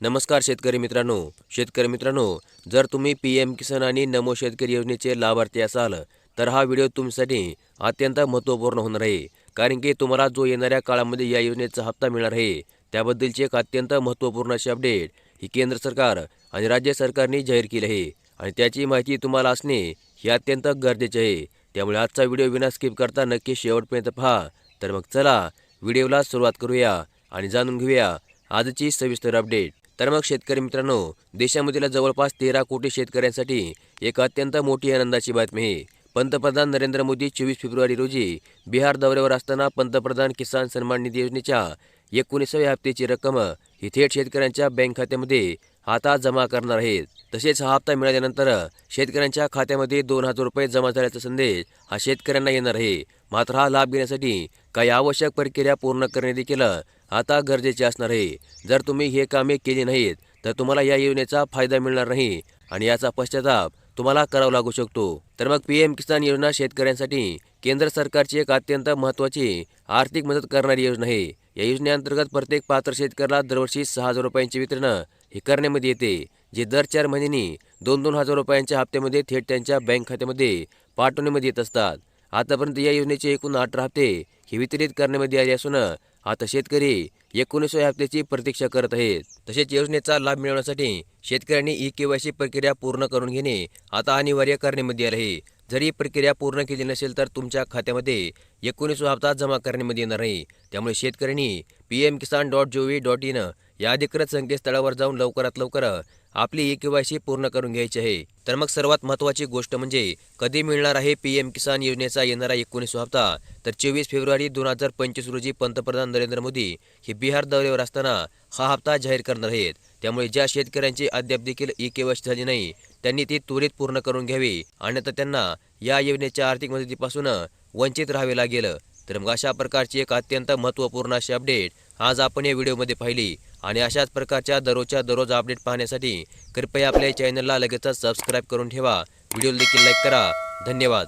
नमस्कार शेतकरी मित्रांनो. शेतकरी मित्रांनो जर तुम्ही पी एम किसान आणि नमो शेतकरी योजनेचे लाभार्थी असाल तर हा व्हिडिओ तुमच्यासाठी अत्यंत महत्त्वपूर्ण होणार आहे. कारण की तुम्हाला जो येणाऱ्या काळामध्ये या योजनेचा हप्ता मिळणार आहे त्याबद्दलची एक अत्यंत महत्त्वपूर्ण अशी अपडेट ही केंद्र सरकार आणि राज्य सरकारने जाहीर केली आहे. आणि त्याची माहिती तुम्हाला असणे हे अत्यंत गरजेचे आहे. त्यामुळे आजचा व्हिडिओ विना स्किप करता नक्की शेवटपर्यंत पहा. तर मग चला व्हिडिओला सुरुवात करूया आणि जाणून घेऊया आजची सविस्तर अपडेट तर मग शेतकरी मित्रांनो देशामधील जवळपास तेरा कोटी शेतकऱ्यांसाठी एक अत्यंत मोठी आनंदाची बातमी आहे. पंतप्रधान नरेंद्र मोदी चोवीस फेब्रुवारी रोजी बिहार दौऱ्यावर असताना पंतप्रधान किसान सन्मान निधी योजनेच्या एकोणीसाव्या हप्त्याची रक्कम ही थेट शेतकऱ्यांच्या बँक खात्यामध्ये आता जमा करणार आहेत. तसेच हा हप्ता मिळाल्यानंतर शेतकऱ्यांच्या खात्यामध्ये दोन हजार रुपये जमा झाल्याचा संदेश हा शेतकऱ्यांना येणार आहे. मात्र हा लाभ घेण्यासाठी काही आवश्यक प्रक्रिया पूर्ण करणे देखील आता गरजेचे असणार आहे. जर तुम्ही हे कामे केली नाहीत तर तुम्हाला या योजनेचा फायदा मिळणार नाही आणि याचा पश्चाताप तुम्हाला करावा लागू शकतो. तर मग पी एम किसान योजना शेतकऱ्यांसाठी केंद्र सरकारची एक अत्यंत महत्त्वाची आर्थिक मदत करणारी योजना आहे. या योजनेअंतर्गत प्रत्येक पात्र शेतकऱ्याला दरवर्षी सहा हजार रुपयांचे वितरण हे करण्यामध्ये येते जे दर चार महिन्यांनी दोन दोन हजार रुपयांच्या हप्त्यामध्ये थेट त्यांच्या बँक खात्यामध्ये पाठवण्यामध्ये येत असतात. आतापर्यंत या योजनेचे एकूण अठरा हप्ते हे वितरित करण्यामध्ये आले असून आता शेतकरी एकोणीसव्या हप्त्याची प्रतीक्षा करत आहेत. तसेच योजनेचा लाभ मिळवण्यासाठी शेतकऱ्यांनी ई केवायसी प्रक्रिया पूर्ण करून घेणे आता अनिवार्य करण्यामध्ये आले आहे. जर ही प्रक्रिया पूर्ण केली नसेल तर तुमच्या खात्यामध्ये एकोणीसवा हप्ता जमा करण्यामध्ये येणार नाही. त्यामुळे शेतकऱ्यांनी P M Kisan dot G V dot in या अधिकृत संकेतस्थळावर जाऊन लवकरात लवकर आपली ई केवायसी पूर्ण करून घ्यायची आहे. तर मग सर्वात महत्त्वाची गोष्ट म्हणजे कधी मिळणार आहे पी एम किसान योजनेचा येणारा एकोणीसवा हप्ता? तर चोवीस फेब्रुवारी दोन हजार पंचवीस रोजी पंतप्रधान नरेंद्र मोदी हे बिहार दौऱ्यावर असताना हा हप्ता जाहीर करणार आहेत. त्यामुळे ज्या शेतकऱ्यांची अद्याप देखील ई केवायसी झाली नाही त्यांनी ती त्वरित पूर्ण करून घ्यावी अन्यथा त्यांना या योजनेच्या आर्थिक मदतीपासून वंचित राहावे लागेल. तर मग अशा प्रकारची एक अत्यंत महत्त्वपूर्ण अशी अपडेट आज आपण या व्हिडिओमध्ये पाहिली आणि अशाच प्रकारच्या दररोजच्या दररोज अपडेट पाहण्यासाठी कृपया आपल्या चॅनलला लगेचच सबस्क्राईब करून ठेवा. व्हिडिओ देखील लाईक करा. धन्यवाद.